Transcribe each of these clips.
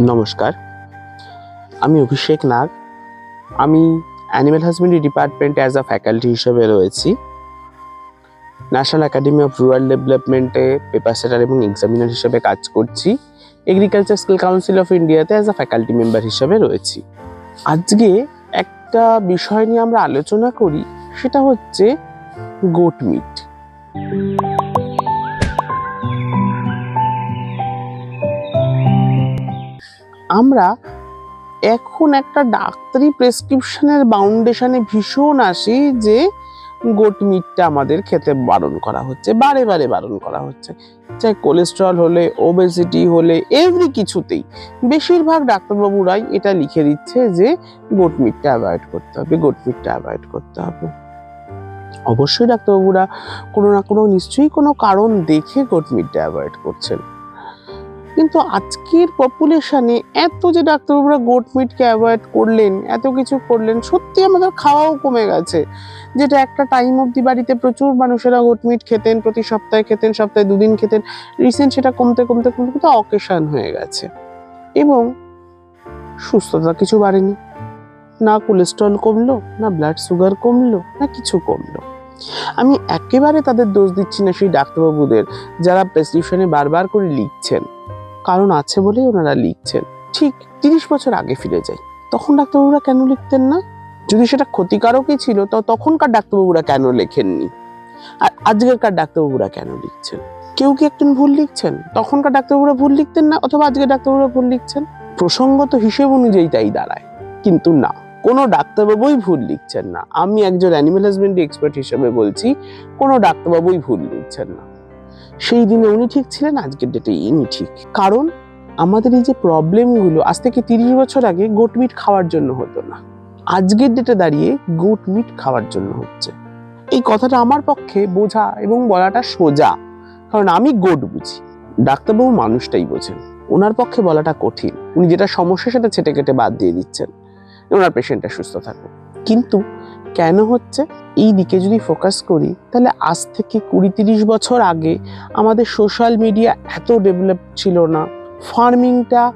নমস্কার। আমি অভিষেক নাগ। আমি অ্যানিম্যাল হাজবেন্ডারি ডিপার্টমেন্টে অ্যাজ আ ফ্যাকাল্টি হিসেবে রয়েছি। ন্যাশনাল একাডেমি অফ রুরাল ডেভেলপমেন্টে পেপার সেটার এবং এক্সামিনার হিসেবে কাজ করছি। এগ্রিকালচার স্কিল কাউন্সিল অফ ইন্ডিয়াতে অ্যাজ আ ফ্যাকাল্টি মেম্বার হিসেবে রয়েছি। আজকে একটা বিষয় নিয়ে আমরা আলোচনা করি, সেটা হচ্ছে গোট মিট আমরা এখন একটা ডাক্তারি প্রেসক্রিপশনের বাউন্ডেশনে ভীষণ আসি যে গোট মিটটা আমাদের খেতে বারণ করা হচ্ছে, বারে বারে বারণ করা হচ্ছে। চাই কোলেস্ট্রল হলে ওবেসিটি হলে এভরি কিছুতেই। বেশিরভাগ ডাক্তারবাবুরাই এটা লিখে দিচ্ছে যে গোট মিটটা অ্যাভয়েড করতে হবে গোট মিটটা অ্যাভয়েড করতে হবে। অবশ্যই ডাক্তারবাবুরা কোনো না কোনো নিশ্চয়ই কোনো কারণ দেখে গোট মিটটা অ্যাভয়েড করছেন। কিন্তু আজকের পপুলেশনে এত যে ডাক্তারবাবুরা গোট মিটকে অ্যাভয়েড করলেন, এত কিছু করলেন, সত্যি আমাদের খাওয়াও কমে গেছে। যেটা একটা টাইম অবধি বাড়িতে প্রচুর মানুষেরা গোট মিট খেতেন, প্রতি সপ্তাহে খেতেন, সপ্তাহে দুদিন খেতেন রিসেন্ট সেটা কমতে কমতে কমতে কিন্তু অকেশান হয়ে গেছে। এবং সুস্থতা কিছু বাড়েনি। না কোলেস্ট্রল কমলো, না ব্লাড সুগার কমলো, না কিছু কমলো। আমি একেবারে তাদের দোষ দিচ্ছি না সেই ডাক্তারবাবুদের, যারা প্রেসক্রিপশনে বারবার করে লিখছেন। কারণ আছে বলেই ওনারা লিখছেন। ঠিক তিরিশ বছর আগে ফিরে যাই। তখন ডাক্তারবাবুরা কেন লিখতেন না? যদি সেটা ক্ষতিকারকই ছিল, তো তখনকার ডাক্তারবাবুরা কেন লেখেননি? আর আজকেরকার ডাক্তারবাবুরা কেন লিখছেন? কেউ কি একজন ভুল লিখছেন? তখনকার ডাক্তারবাবুরা ভুল লিখতেন না? অথবা আজকের ডাক্তারবাবুরা ভুল লিখছেন? প্রসঙ্গত হিসেব অনুযায়ী তাই দাঁড়ায়। কিন্তু না, কোনো ডাক্তারবাবুই ভুল লিখছেন না। আমি একজন অ্যানিমেল হাজবেন্ডারি এক্সপার্ট হিসেবে বলছি, কোনো ডাক্তারবাবুই ভুল লিখছেন না। সেই দিনে উনি ঠিক ছিলেন, আজকের ডেটে ইনি ঠিক। কারণ আমাদের এই যে প্রবলেমগুলো আজ থেকে তিরিশ বছর আগে গোট মিট খাওয়ার জন্য হতো না। আজকের ডেটে দাঁড়িয়ে গোট মিট খাওয়ার জন্য হচ্ছে। এই কথাটা আমার পক্ষে বোঝা এবং বলাটা সোজা। কারণ আমি গোট বুঝি। ডাক্তারবাবু মানুষটাই বোঝেন। ওনার পক্ষে বলাটা কঠিন। উনি যেটা সমস্যা সেটা ছেটে কেটে বাদ দিয়ে দিচ্ছেন। ওনার পেশেন্টটা সুস্থ থাকুক। কিন্তু কেন হচ্ছে? এই দিকে যদি ফোকাস করি, তাহলে আজ থেকে কুড়ি তিরিশ বছর আগে আমাদের সোশ্যাল মিডিয়া এত ডেভেলপ ছিল না। ফার্মিংটা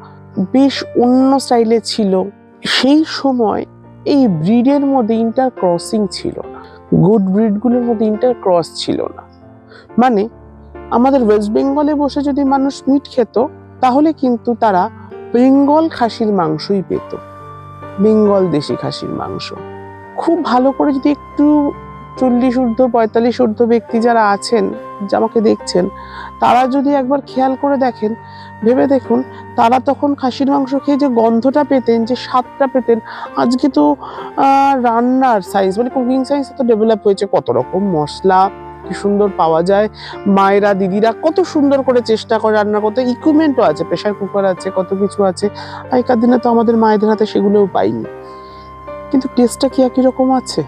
বেশ অন্য স্টাইলে ছিল। সেই সময় এই ব্রিডের মধ্যে ইন্টার ক্রসিং ছিল না। গুড ব্রিডগুলোর মধ্যে ইন্টার ক্রস ছিল না। মানে আমাদের ওয়েস্ট বেঙ্গলে বসে যদি মানুষ মিট খেত, তাহলে কিন্তু তারা বেঙ্গল খাসির মাংসই পেত। বেঙ্গল দেশি খাসির মাংস। খুব ভালো করে যদি একটু চল্লিশ ঊর্ধ্ব, পঁয়তাল্লিশ ঊর্ধ্ব ব্যক্তি যারা আছেন আমাকে দেখছেন, তারা যদি একবার খেয়াল করে দেখেন, ভেবে দেখুন, তারা তখন খাসির মাংস খেয়ে যে গন্ধটা পেতেন, যে স্বাদটা পেতেন, আজকে তো রান্নার সায়েন্স মানে কুকিং সায়েন্স তো ডেভেলপ হয়েছে, কত রকম মশলা, কি সুন্দর পাওয়া যায়, মায়েরা, দিদিরা কত সুন্দর করে চেষ্টা করে রান্না করতে ইকুইপমেন্টও আছে প্রেশার কুকার আছে, কত কিছু আছে, আগেকার দিনে তো আমাদের মায়েদের হাতে সেগুলোও পাইনি। কিন্তু টেস্টটা কি একই রকম আছে?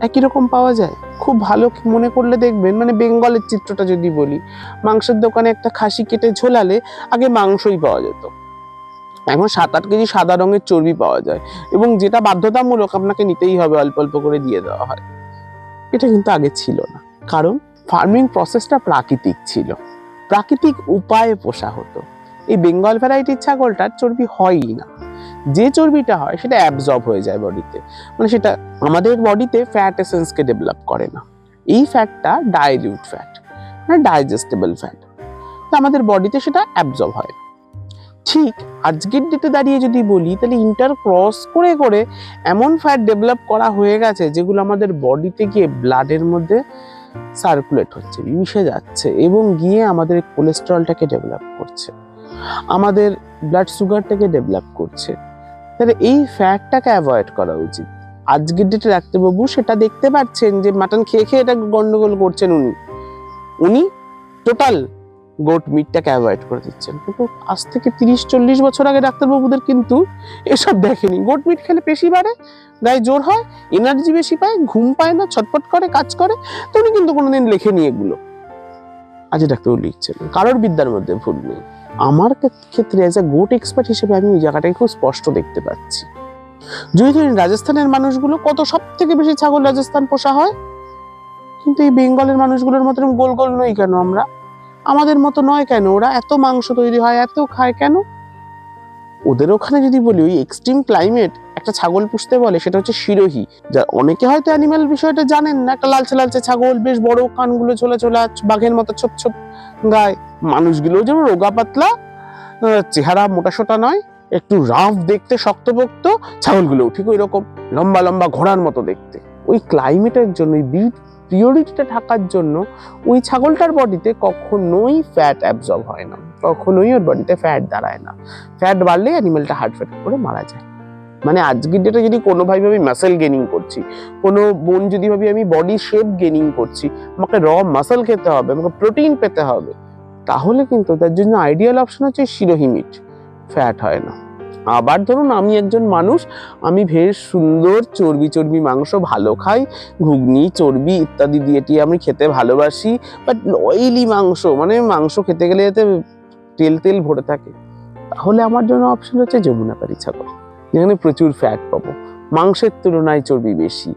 একই রকম পাওয়া যায়? খুব ভালো মনে করলে দেখবেন মানে বেঙ্গলের চিত্রটা যদি বলি, মাংসের দোকানে একটা খাসি কেটে ঝোলালে আগে মাংসই পাওয়া যেত। এখন সাত আট কেজি সাদা রঙের চর্বি পাওয়া যায় এবং যেটা বাধ্যতামূলক আপনাকে নিতেই হবে, অল্প অল্প করে দিয়ে দেওয়া হয়। এটা কিন্তু আগে ছিল না। কারণ ফার্মিং প্রসেসটা প্রাকৃতিক ছিল। প্রাকৃতিক উপায়ে পোষা হতো। এই বেঙ্গল ভ্যারাইটির ছাগলটার চর্বি হয়ই না। যে চর্বিটা হয় সেটা অ্যাবজর্ব হয়ে যায় বডিতে মানে সেটা আমাদের বডিতে ফ্যাট এসেন্সকে ডেভেলপ করে না। এই ফ্যাটটা ডাইলিউট ফ্যাট মানে ডাইজেস্টেবল ফ্যাট তো আমাদের বডিতে সেটা অ্যাবজর্ব হয় ঠিক আজকের ডেটে দাঁড়িয়ে যদি বলি, তাহলে ইন্টার ক্রস করে করে এমন ফ্যাট ডেভেলপ করা হয়ে গেছে, যেগুলো আমাদের বডিতে গিয়ে ব্লাডের মধ্যে সার্কুলেট হচ্ছে, মিশে যাচ্ছে এবং গিয়ে আমাদের কোলেস্ট্রলটাকে ডেভেলপ করছে। আমাদের ব্লাড সুগারটাকে ডেভেলপ করছে। তাহলে এই ফ্যাটটাকে অ্যাভয়েড করা উচিত। আজকের ডেটে ডাক্তারবাবু সেটা দেখতে পাচ্ছেন যে মাটন খেয়ে খেয়ে এটা গন্ডগোল করছেন উনি। উনি টোটাল গোট মিটটাকে অ্যাভয়েড করে দিচ্ছেন। কিন্তু আজ থেকে তিরিশ, চল্লিশ বছর আগে ডাক্তারবাবুদের কিন্তু এসব দেখেনি। গোট মিট খেলে পেশি বাড়ে, গায়ে জোর হয় এনার্জি বেশি পায়, ঘুম পায় না ছটপট করে, কাজ করে। তো উনি কিন্তু কোনোদিন লেখেনি এগুলো। আজ ডাক্তারবাবু লিখছেন। কারোর বিদ্যার মধ্যে ভুল নেই। আমার ক্ষেত্রে অ্যাজ এ গোট এক্সপার্ট হিসেবে আমি ওই জায়গাটাকে খুব স্পষ্ট দেখতে পাচ্ছি। যদি ধরেন রাজস্থানের মানুষগুলো কত সব থেকে বেশি ছাগল রাজস্থান পোষা হয়? কিন্তু এই বেঙ্গলের মানুষগুলোর মতন গোল গোল নই কেন আমরা? আমাদের মতো নয় কেন? ওরা এত মাংস তৈরি হয়, এত খায় কেন? ওদের ওখানে যদি বলি ওই এক্সট্রিম ক্লাইমেট একটা ছাগল পুষতে বলে, সেটা হচ্ছে শিরোহী। যা অনেকে হয়তো অ্যানিমাল বিষয়টা জানেন না, একটা লালচে লালচে ছাগল, বেশ বড় কানগুলো চলে আছ- বাঘের মতো ছোপ ছোপ গায়ে। মানুষগুলো যেমন রোগা পাতলা চেহারা মোটা সোটা নয়, একটু রাফ দেখতে শক্তপোক্ত, ছাগলগুলো ঠিক ওই রকম লম্বা লম্বা ঘোড়ার মতো দেখতে। ওই ক্লাইমেটের জন্য, ওই বিট পিওরিটিটা থাকার জন্য, ওই ছাগলটার বডিতে কখনোই ফ্যাট অ্যাবজর্ব হয় না। কখনোই ওর বডিতে ফ্যাট দাঁড়ায় না। ফ্যাট বাড়লে অ্যানিমেলটা হার্ট ফ্যাট করে মারা যায়। মানে আজকের ডেটে যদি কোনোভাবে আমি মাসেল গেনিং করছি, কোনো বোন যদি ভাবি আমি বডি শেপ গেনিং করছি, আমাকে র মাসেল খেতে হবে, আমাকে প্রোটিন পেতে হবে, তাহলে কিন্তু তার জন্য আইডিয়াল অপশন হচ্ছে শিরোহি মিট ফ্যাট হয় না। আবার ধরুন আমি একজন মানুষ, আমি বেশ সুন্দর চর্বি চর্বি মাংস ভালো খাই, ঘুগনি, চর্বি ইত্যাদি দিয়ে টিয়ে আমি খেতে ভালোবাসি বাট অয়েলি মাংস মানে মাংস খেতে গেলে এতে তেল তেল ভরে থাকে। তাহলে আমার জন্য অপশন হচ্ছে যমুনাপাড়ি ছাগল। যেখানে প্রচুর ফ্যাট পাবো। মাংসের তুলনায় চর্বি বেশি,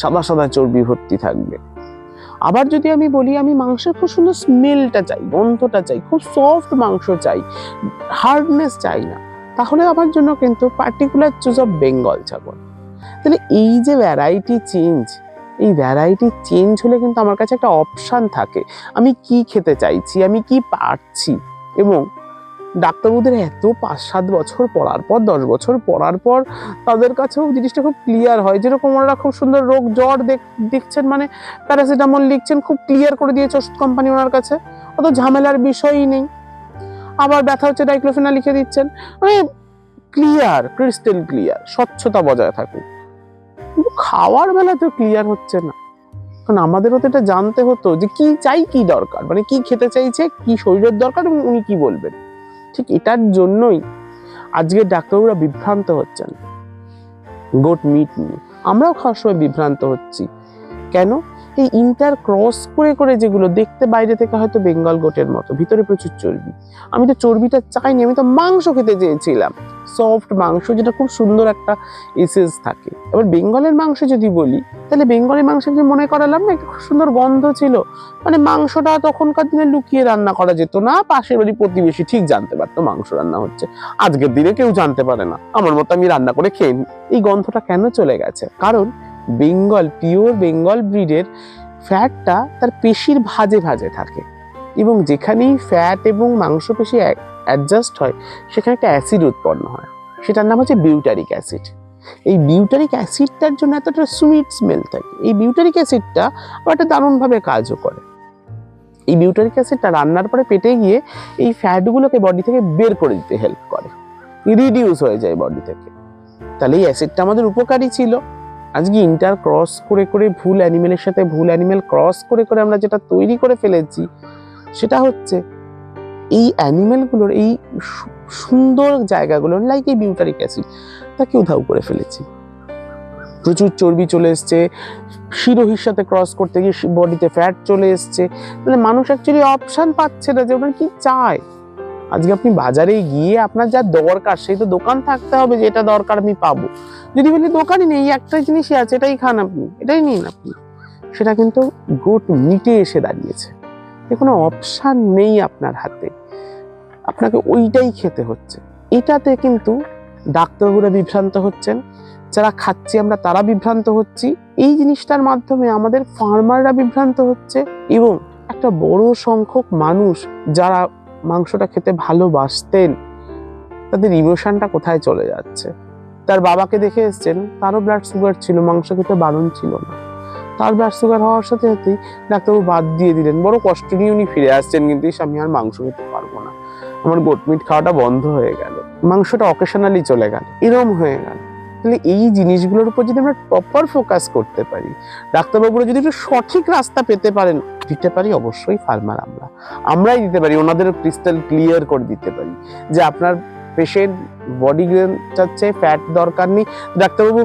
সাদা সাদা চর্বি ভর্তি থাকবে। আবার যদি আমি বলি, আমি মাংসের খুব সুন্দর স্মেলটা চাই, গন্ধটা চাই, খুব সফট মাংস চাই হার্ডনেস চাই না, তাহলে আমার জন্য কিন্তু পার্টিকুলার চুজ অফ বেঙ্গল ছাগল। তাহলে এই যে ভ্যারাইটি চেঞ্জ এই ভ্যারাইটি চেঞ্জ হলে কিন্তু আমার কাছে একটা অপশান থাকে। আমি কি খেতে চাইছি, আমি কি পারছি, এবং ডাক্তারবাবুদের এত পাঁচ সাত বছর পড়ার পর, দশ বছর পড়ার পর তাদের কাছেও জিনিসটা খুব ক্লিয়ার হয়। যেরকম ওনারা খুব সুন্দর রোগ জ্বর দেখ- দেখছেন মানে প্যারাসিটামল লিখছেন, খুব ক্লিয়ার করে দিয়েছে ওষুধ কোম্পানি ওনার কাছে। অত ঝামেলার বিষয়ই নেই। আবার ব্যথা হচ্ছে ডাইক্লোফেনা লিখে দিচ্ছেন। মানে ক্লিয়ার ক্রিস্টেল ক্লিয়ার স্বচ্ছতা বজায় থাকুক। কিন্তু খাওয়ার বেলাতেও ক্লিয়ার হচ্ছে না। কারণ আমাদেরও তো এটা জানতে হতো যে কি, চাই কি দরকার? মানে কি খেতে চাইছে, কি শরীরের দরকার এবং উনি কি বলবেন? ঠিক এটার জন্যই আজকে ডাক্তারবাবুরা বিভ্রান্ত হচ্ছেন। গোট মিট নিয়ে আমরাও খাওয়ার সময় বিভ্রান্ত হচ্ছি। কেন? এই ইন্টার ক্রস করে করে যেগুলো দেখতে বাইরে থেকে হয়তো বেঙ্গল গোটের মতো, ভিতরে প্রচুর চর্বি। আমি তো চর্বিটা চাইনি, আমি তো মাংস খেতে চেয়েছিলাম। সফট মাংস, যেটা খুব সুন্দর একটা এসেন্স থাকে। এবার বেঙ্গলের মাংস যদি বলি, তাহলে বেঙ্গলের মাংস যে মনে করালাম না, একটা খুব সুন্দর গন্ধ ছিল। মানে মাংসটা তখনকার দিনে লুকিয়ে রান্না করা যেত না, পাশের বাড়ি প্রতিবেশী ঠিক জানতে পারতো মাংস রান্না হচ্ছে। আজকের দিনে কেউ জানতে পারে না। আমার মতো আমি রান্না করে খেয়ে। এই গন্ধটা কেন চলে গেছে? কারণ বেঙ্গল পিওর বেঙ্গল ব্রিডের ফ্যাটটা তার পেশির ভাজে ভাজে থাকে। এবং যেখানেই ফ্যাট এবং মাংসপেশি অ্যাডজাস্ট হয়, সেখানে একটা অ্যাসিড উৎপন্ন হয়। সেটার নাম হচ্ছে বিউটারিক অ্যাসিড এই বিউটারিক অ্যাসিডটার জন্য এতটা সুইট স্মেল থাকে। এই বিউটারিক অ্যাসিডটা আবার একটা দারুণভাবে কাজও করে। এই বিউটারিক অ্যাসিডটা রান্নার পরে পেটে গিয়ে এই ফ্যাটগুলোকে বডি থেকে বের করে দিতে হেল্প করে। রিডিউস হয়ে যায় বডি থেকে। তাহলে এই অ্যাসিডটা আমাদের উপকারী ছিল। আজকে ইন্টার ক্রস করে করে ভুল অ্যানিমেলের সাথে ভুল অ্যানিমেল ক্রস করে করে আমরা যেটা তৈরি করে ফেলেছি, সেটা হচ্ছে এই অ্যানিমেলগুলোর এই সুন্দর জায়গাগুলো লাইক এই বিউটারিক অ্যাসিড তাকে উধাও করে ফেলেছি। প্রচুর চর্বি চলে এসছে, শিরোহির সাথে ক্রস করতে গিয়ে, বডিতে ফ্যাট চলে এসছে মানে মানুষ অ্যাকচুয়ালি অপশান পাচ্ছে না যে ওনার কি চায়। আজকে আপনি বাজারে গিয়ে আপনার যা দরকার, সেই তো দোকান থাকতে হবে যে এটা দরকার আমি পাবো। যদি বলি দোকানই নেই, এই একটা জিনিসই আছে, এটাই খান আপনি, এটাই নিন আপনি। সেটা কিন্তু গোট মিটে এসে দাঁড়িয়েছে। এ কোনো অপশান নেই আপনার হাতে। আপনাকে ওইটাই খেতে হচ্ছে। এটাতে কিন্তু ডাক্তারবাবুরা বিভ্রান্ত হচ্ছেন, যারা খাচ্ছি আমরা তারা বিভ্রান্ত হচ্ছি। এই জিনিসটার মাধ্যমে আমাদের ফার্মাররা বিভ্রান্ত হচ্ছে এবং একটা বড় সংখ্যক মানুষ যারা মাংসটা খেতে ভালোবাসতেন, তাদের ইমোশনটা কোথায় চলে যাচ্ছে? তার বাবাকে দেখে এসছেন, তারও ব্লাড সুগার ছিল, মাংস খেতে বারণ ছিল না। তার ব্লাড সুগার হওয়ার সাথে সাথেই ডাক্তারবাবু বাদ দিয়ে দিলেন। বড় কষ্ট নিয়ে উনি ফিরে আসছেন, কিন্তু আমি আর মাংস খেতে পারব না। আমার গোটমিট খাওয়াটা বন্ধ হয়ে গেল। মাংসটা অকেশনালি চলে গেল। এরম হয়ে গেল। তাহলে এই জিনিসগুলোর উপর যদি আমরা প্রপার ফোকাস করতে পারি, ডাক্তারবাবুরা যদি একটু সঠিক রাস্তা পেতে পারেন, দিতে পারি অবশ্যই ফার্মার আমরা। আমরাই দিতে পারি, ওনাদের ক্রিস্টাল ক্লিয়ার করে দিতে পারি যে আপনার পেশেন্ট বডি গ্রেন চাচ্ছে ফ্যাট দরকার নেই। ডাক্তারবাবু,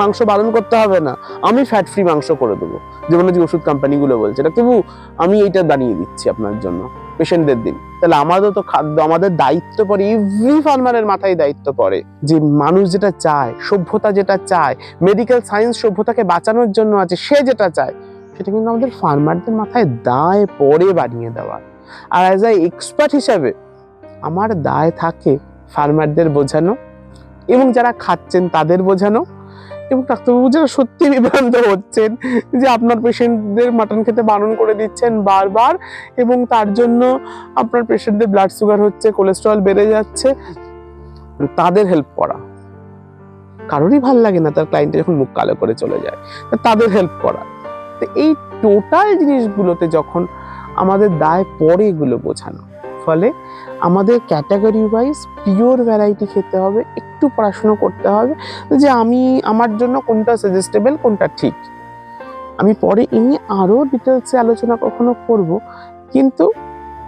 মাংস বারণ করতে হবে না, আমি ফ্যাট ফ্রি মাংস করে দেবো। যেমন যে ওষুধ কোম্পানিগুলো বলছে, ডাক্তারবাবু, আমি এইটা বানিয়ে দিচ্ছি আপনার জন্য। পেশেন্টদের দিন। তাহলে আমাদের তো খাদ্য, আমাদের দায়িত্ব পড়ে এভরি ফার্মারের মাথায় দায়িত্ব পড়ে যে মানুষ যেটা চায়, সভ্যতা যেটা চায় মেডিকেল সায়েন্স সভ্যতাকে বাঁচানোর জন্য আছে, সে যেটা চায়, সেটা কিন্তু আমাদের ফার্মারদের মাথায় দায় পড়ে বানিয়ে দেওয়া। আর অ্যাজ আই এক্সপার্ট হিসাবে, আমার দায় থাকে ফার্মারদের বোঝানো এবং যারা খাচ্ছেন তাদের বোঝানো। এবং ডাক্তারবাবু যারা সত্যি বিভ্রান্ত হচ্ছেন যে আপনার পেশেন্টদের মাটন খেতে বারণ করে দিচ্ছেন বারবার এবং তার জন্য আপনার পেশেন্টদের ব্লাড সুগার হচ্ছে কোলেস্টেরল বেড়ে যাচ্ছে। তাদের হেল্প করা। কারোরই ভালো লাগে না তার ক্লায়েন্ট যখন মুখ কালো করে চলে যায়। তাদের হেল্প করা। তো এই টোটাল জিনিসগুলোতে যখন আমাদের দায় পড়ে এগুলো বোঝানো, ফলে আমাদের ক্যাটাগরি ওয়াইজ পিওর ভ্যারাইটি খেতে হবে একটু পড়াশুনো করতে হবে যে আমি, আমার জন্য কোনটা সাজেস্টেবল কোনটা ঠিক। আমি পরে এই নিয়ে আরও ডিটেলসে আলোচনা কখনো করব, কিন্তু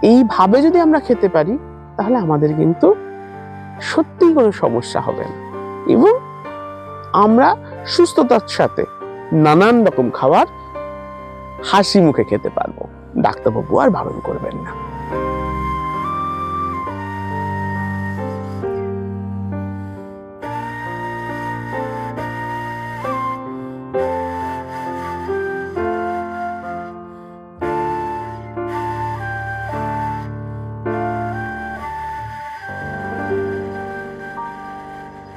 এইভাবে যদি আমরা খেতে পারি, তাহলে আমাদের কিন্তু সত্যিই কোনো সমস্যা হবে না। এবং আমরা সুস্থতার সাথে নানান রকম খাবার হাসি মুখে খেতে পারব। ডাক্তারবাবু আর বারণ করবেন না।